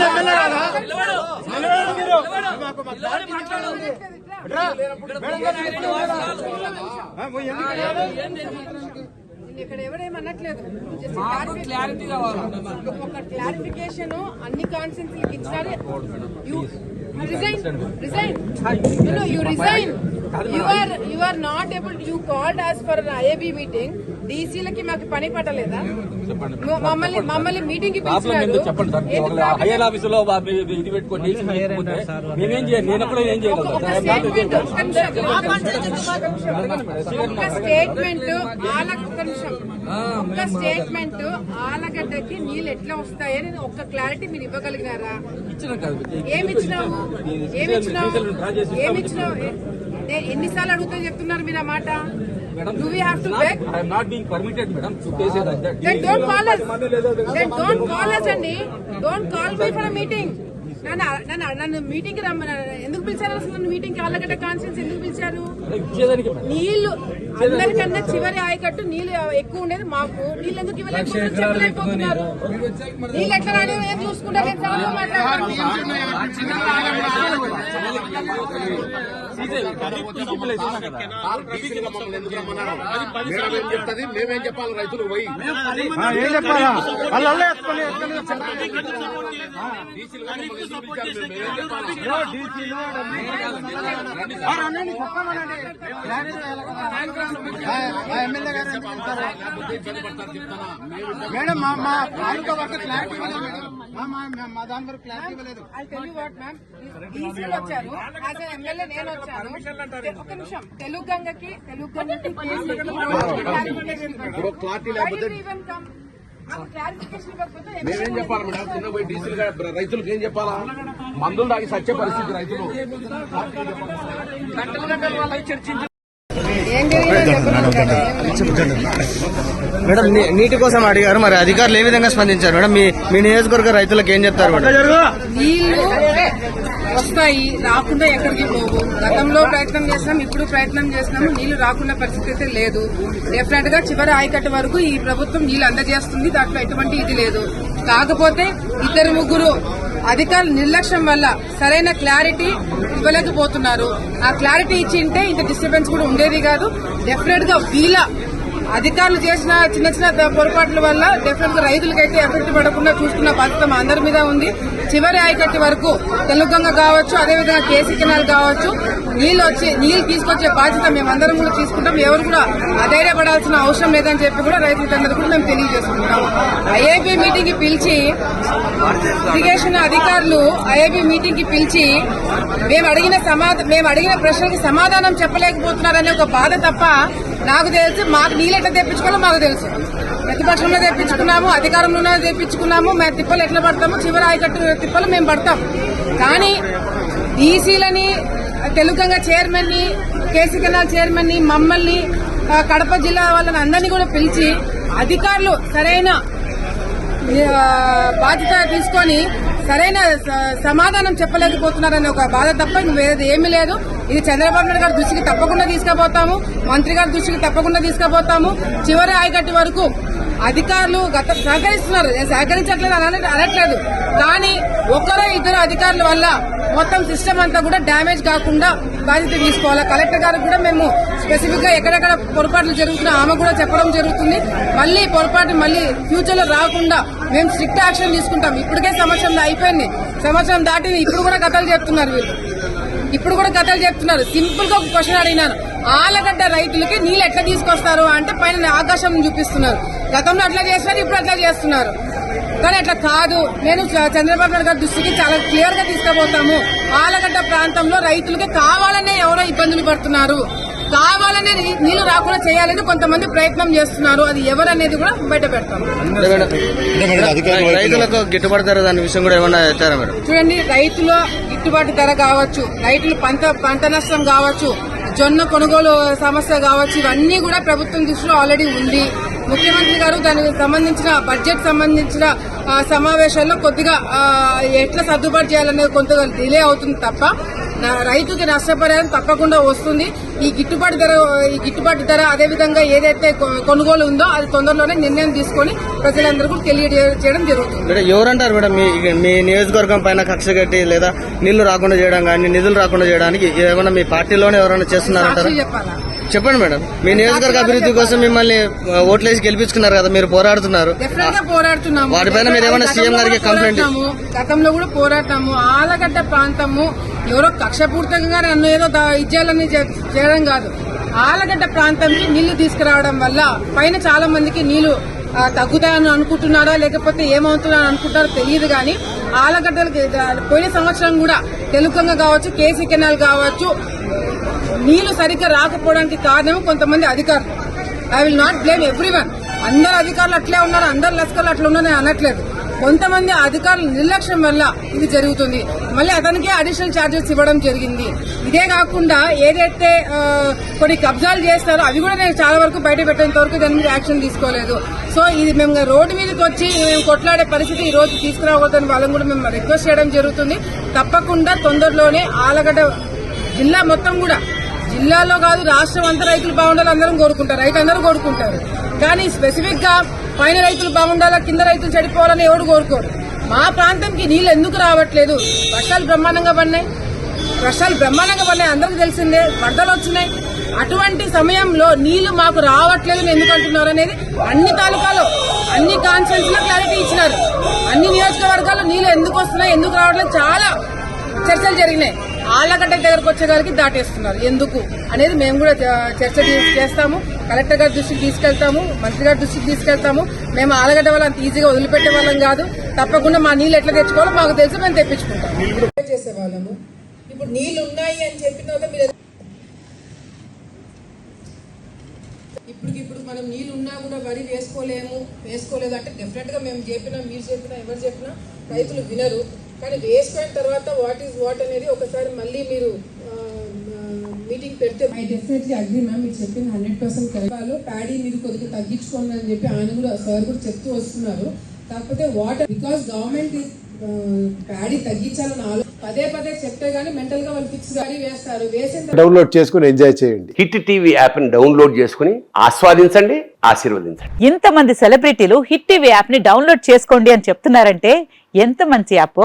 MLA కాదా? ఇక్కడ ఎవరేమనట్లేదు clarity కావాలి. ఒక క్లారిఫికేషన్ అన్ని కాన్సెన్సీలకు ఇచ్చినారు. You resign resign no you resign you are you are not able you called as for IAB meeting డీసీలకి మాకు పని పట్టలేదా? మమ్మల్ని మమ్మల్ని మీటింగ్ స్టేట్మెంట్ ఒక్క స్టేట్మెంట్ ఆలగడ్డకి నీళ్ళు ఎట్లా వస్తాయని ఒక్క క్లారిటీ మీరు ఇవ్వగలిగినారా? ఇచ్చిన కాదు. ఏమి ఇచ్చినావు? ఏమి ఇచ్చినావు? డీజిల్ డ్రా చేసి ఏమి ఇచ్చినావు? ఏ- ఏ- ఎన్నిసార్లు అడుగుతా చెప్తున్నారు మీరు ఆ మాట? Madam, do we have to beg I'm not being permitted, madam, to say that. that. Then don't call us then don't call us అండి don't call me for meeting నన్ను నన్ను నన్ను మీటింగ్కి రమ్మని ఎందుకు పిలిచారు అసలు నన్ను మీటింగ్కి కాన్ఫరెన్స్ ఎందుకు పిలిచారు. నీళ్ళు అందరికన్నా చివరి ఆయకట్టు నీళ్ళు ఎక్కువ ఉండేది మాకు నీళ్ళు ఎందుకు ఇవ్వలేకపోతున్నారు చెప్పలేకపోతున్నారు నీళ్ళు ఎట్లా రాని ఏం చూసుకుంటారు చెప్తుంది మేమేం చెప్పాలి రైతులకు పోయి ఏం చెప్పాలా వాళ్ళు వెళ్తారు? మేడం మా మా తాలూకా వరకు క్లారిటీ ఇవ్వలేదు మేడం. మా- దాని వరకు క్లారిటీ ఇవ్వలేదు. I tell you what ma'am డీసీలు వచ్చారు. యాజ్ ఎమ్మెల్యే నేను వచ్చాను. ఒక నిమిషం. తెలుగు గంగకి తెలుగు గంగకి క్లారిటీ లేకపోతే మేమేం చెప్పాలి మేడం? చిన్న పోయి డీజిల్ రైతులకు ఏం చెప్పాలా? మందులు తాగి సచ్చే పరిస్థితి రైతులు. మేడం నీటి కోసం అడిగారు మరి అధికారులు ఏ విధంగా స్పందించారు? మేడం మీ మీ నియోజకవర్గ రైతులకు ఏం చెప్తారు మేడం? నీళ్ళు వస్తాయి రాకుండా ఎక్కడికి పోవు. గతంలో ప్రయత్నం చేసినాం ఇప్పుడు ప్రయత్నం చేసినాము నీళ్ళు రాకుండా పరిస్థితి అయితే లేదు. డెఫినెట్గా చివరి ఆయకట్టు వరకు ఈ ప్రభుత్వం నీళ్ళు అందజేస్తుంది దాంట్లో ఎటువంటి ఇది లేదు. కాకపోతే ఇద్దరు ముగ్గురు అధికారుల నిర్లక్ష్యం వల్ల సరైన క్లారిటీ ఇవ్వలేకపోతున్నారు. ఆ క్లారిటీ ఇచ్చింటే ఇంత డిస్టర్బెన్స్ కూడా ఉండేది కాదు. డెఫినెట్గా వీళ్ళ అధికారులు చేసిన చిన్న చిన్న పొరపాట్ల వల్ల డెఫినెట్గా రైతులకైతే ఎఫెక్ట్ పడకుండా చూసుకున్న బాధ్యత మా అందరి మీద ఉంది. చివరి ఆయకట్టి వరకు తెలుగంగ కావచ్చు అదేవిధంగా కేసీ కెనాల్ కావచ్చు నీళ్ళు వచ్చి నీళ్ళు తీసుకొచ్చే బాధ్యత మేమందరం కూడా తీసుకుంటాం. ఎవరు కూడా అధైర్యపడాల్సిన అవసరం లేదని చెప్పి కూడా రైతులందరూ కూడా మేము తెలియజేసుకుంటాం ఐఐబీ మీటింగ్కి పిలిచి ఇరిగేషన్ అధికారులు ఐఐబీ మీటింగ్కి పిలిచి మేము అడిగిన సమాధానం మేము అడిగిన ప్రశ్నలకు సమాధానం చెప్పలేకపోతున్నారనే ఒక బాధ తప్ప నాకు తెలుసు మాకు నీళ్ళు ఎట్లా తెప్పించుకోవాలో మాకు తెలుసు. ప్రతిపక్షంలో తెప్పించుకున్నాము అధికారంలోనే తెప్పించుకున్నాము మేము తిప్పలు ఎట్లా పడతాము చివరి ఆయకట్టు తిప్పలు మేము పడతాం. కానీ ఈసీలని తెలుగంగ చైర్మన్ని కేసీ కెనాల్ చైర్మన్ని మమ్మల్ని కడప జిల్లా వాళ్ళని అందరినీ కూడా పిలిచి అధికారులు సరైన బాధ్యత తీసుకొని సరైన స- సమాధానం చెప్పలేకపోతున్నారనే ఒక బాధ తప్ప వేరేది ఏమీ లేదు. ఇది చంద్రబాబు నాయుడు గారి దృష్టికి తప్పకుండా తీసుకుపోతాము. మంత్రి గారి దృష్టికి తప్పకుండా తీసుకుపోతాము. చివరి ఆయకట్టి వరకు అధికారులు గత సహకరిస్తున్నారు. నేను సహకరించట్లేదు అనలే- అనట్లేదు. కానీ ఒకరో ఇద్దరు అధికారుల వల్ల మొత్తం సిస్టమ్ అంతా కూడా డ్యామేజ్ కాకుండా బాధ్యత తీసుకోవాలి? కలెక్టర్ గారు కూడా మేము స్పెసిఫిక్గా ఎక్కడెక్కడ పొరపాట్లు జరుగుతున్నా ఆమె కూడా చెప్పడం జరుగుతుంది. మళ్ళీ పొరపాటు మళ్ళీ ఫ్యూచర్లో రాకుండా మేము స్ట్రిక్ట్ యాక్షన్ తీసుకుంటాం. ఇప్పటికే సంవత్సరం అయిపోయింది. సంవత్సరం దాటింది. ఇప్పుడు కూడా కథలు చెప్తున్నారు వీళ్ళు. ఇప్పుడు కూడా కథలు చెప్తున్నారు. సింపుల్గా ఒక క్వశ్చన్ అడిగినాను. ఆలగడ్డ రైతులకి నీళ్ళు ఎట్లా తీసుకొస్తారు అంటే పైన ఆకాశం చూపిస్తున్నారు. గతంలో అట్లా చేస్తున్నారు ఇప్పుడు అట్లా చేస్తున్నారు. కానీ అట్లా కాదు. నేను చ- చంద్రబాబు నాయుడు గారి దృష్టికి చాలా క్లియర్గా తీసుకుపోతాము. ఆలగడ్డ ప్రాంతంలో రైతులకి కావాలనే ఎవరో ఇబ్బందులు పడుతున్నారు. కావాలనే నీళ్ళు రాకుండా చేయాలని కొంతమంది ప్రయత్నం చేస్తున్నారు. అది ఎవరనేది కూడా బయట పెడతాం రైతులకు గిట్టుబాటు ధర దాని విషయం కూడా ఏమన్నా చెప్పారా మేడం? చూడండి రైతుల గిట్టుబాటు ధర కావచ్చు. రైతులు పంట పంట నష్టం కావచ్చు. జొన్న కొనుగోలు సమస్య కావచ్చు ఇవన్నీ కూడా ప్రభుత్వం దృష్టిలో ఆల్రెడీ ఉంది. ముఖ్యమంత్రి గారు దానికి సంబంధించిన బడ్జెట్ సంబంధించిన సమావేశాల్లో కొద్దిగా ఎట్లా సర్దుబాటు చేయాలనేది కొంత డిలే అవుతుంది తప్ప రైతుకి నష్టపరిహారం తప్పకుండా వస్తుంది. ఈ గిట్టుబాటు ధర ఈ గిట్టుబాటు ధర అదేవిధంగా ఏదైతే కొనుగోలు ఉందో అది తొందరలోనే నిర్ణయం తీసుకొని ప్రజలందరికీ తెలియజేయడం జరుగుతుంది. ఎవరంటారు మేడం? మీ మీ నియోజకవర్గం పైన కక్ష కట్టి లేదా నీళ్ళు రాకుండా చేయడం కానీ నిధులు రాకుండా చేయడానికి ఏమైనా మీ పార్టీలోనే ఎవరైనా చేస్తున్నారంటారా? చెప్పండి మేడం. మీ నియోజకవర్గ అభివృద్ధి కోసం మిమ్మల్ని ఓట్లేసి గెలిపించుకున్నారు కదా మీరు పోరాడుతున్నారు. వాటిపైన మీరు ఏమైనా సీఎం గారికి కంప్లైంట్. గతంలో కూడా పోరాటము ఆలగడ్డ ప్రాంతము ఎవరో కక్షపూర్తంగా నన్ను ఏదో దా- ఇచ్చేయాలని చే- చేయడం కాదు. ఆలగడ్డ ప్రాంతంకి నీళ్ళు తీసుకురావడం వల్ల పైన చాలా మందికి నీళ్ళు తగ్గుతాయని అనుకుంటున్నారా లేకపోతే ఏమవుతున్నారని అనుకుంటారో తెలియదు కానీ ఆలగడ్డలకి పోయిన సంవత్సరం కూడా తెలుగంగ కావచ్చు కేసీ కెనాల్ కావచ్చు నీళ్ళు సరిగ్గా రాకపోవడానికి కారణం కొంతమంది అధికారులు. I will not blame everyone అందరు అధికారులు అట్లే ఉన్నారు అందరు లస్కర్లు అట్లా ఉన్నారని అనట్లేదు. కొంతమంది అధికారుల నిర్లక్ష్యం వల్ల ఇది జరుగుతుంది. మళ్ళీ అతనికి అడిషనల్ ఛార్జెస్ ఇవ్వడం జరిగింది. ఇదే కాకుండా ఏదైతే కొన్ని కబ్జాలు చేస్తారో అవి కూడా నేను చాలా వరకు బయట పెట్టేంత వరకు దాని మీద యాక్షన్ తీసుకోలేదు. సో ఇది మేము రోడ్డు మీదకి వచ్చి మేము కొట్లాడే పరిస్థితి ఈ రోజు తీసుకురావద్దని వాళ్ళని కూడా మేము రిక్వెస్ట్ చేయడం జరుగుతుంది. తప్పకుండా తొందరలోనే ఆలగడ్డ జిల్లా మొత్తం కూడా జిల్లాలో కాదు రాష్ట్రం అంతా రైతులు బాగుండాలి అందరం కోరుకుంటారు. రైతు అందరూ కోరుకుంటారు. కానీ స్పెసిఫిక్గా పైన రైతులు బాగుండాలా కింద రైతులు చెడిపోవాలని ఎవడు కోరుకోరు. మా ప్రాంతంకి నీళ్ళు ఎందుకు రావట్లేదు? వర్షాలు బ్రహ్మాండంగా పడినాయి. వర్షాలు బ్రహ్మాండంగా పడినాయి అందరికి తెలిసిందే వరదలు వచ్చినాయి. అటువంటి సమయంలో నీళ్ళు మాకు రావట్లేదు ఎందుకు అంటున్నారు అనేది అన్ని తాలూకాలో అన్ని కాన్ఫరెన్స్లో క్లారిటీ ఇచ్చినారు. అన్ని నియోజకవర్గాల్లో నీళ్ళు ఎందుకు వస్తున్నాయి ఎందుకు రావట్లేదు చాలా చర్చలు జరిగినాయి. ఆళ్ళగడ్డ దగ్గరకు వచ్చేగారికి దాటేస్తున్నారు. ఎందుకు? అనేది మేము కూడా చర్చ చేస్తాము. కలెక్టర్ గారి దృష్టికి తీసుకెళ్తాము. మంత్రి గారి దృష్టికి తీసుకెళ్తాము. మేము ఆలగడ్డ వాళ్ళ అంత ఈజీగా వదిలిపెట్టే వాళ్ళం కాదు. తప్పకుండా మా నీళ్ళు ఎట్లా తెచ్చుకోవాలో మాకు తెలిసి మేము తెప్పించుకుంటాం చేసేవాళ్ళము. ఇప్పుడు నీళ్ళు ఉన్నాయి అని చెప్పిన మీరు ఇప్పుడు మనం నీళ్ళు ఉన్నా కూడా వరి వేసుకోలేము. వేసుకోలేదు అంటే డెఫినెట్గా మేము చెప్పినా మీరు చెప్పినా ఎవరు చెప్పినా రైతులు వినరు. కానీ వేసుకున్న తర్వాత వాట్ ఈస్ వాట్ అనేది ఒకసారి మళ్ళీ మీరు మీటింగ్ పెడితే ఐ డెఫినెట్లీ అగ్రి మ్యామ్ మీరు చెప్పింది హండ్రెడ్ పర్సెంట్ కరెక్ట్ ప్యాడీ మీరు కొద్దిగా తగ్గించుకోండి అని చెప్పి ఆయన కూడా సార్ కూడా చెప్తూ వస్తున్నారు. కాకపోతే వాటర్ బికాస్ గవర్నమెంట్ ప్యాడీ తగ్గించాలని ఆలో పదే పదే చెప్తే గానీ మెంటల్గా వాళ్ళు ఫిక్స్ గాడి వేస్తారు. వేసిన డౌన్లోడ్ చేసుకుని ఎంజాయ్ చేయండి. హిట్ టీవీ యాప్ని డౌన్లోడ్ చేసుకుని ఆస్వాదించండి ఆశీర్వదించండి. ఇంతమంది సెలబ్రిటీలు హిట్ టీవీ యాప్ని డౌన్లోడ్ చేసుకోండి అని చెప్తున్నారంటే ఎంత మంచి యాప్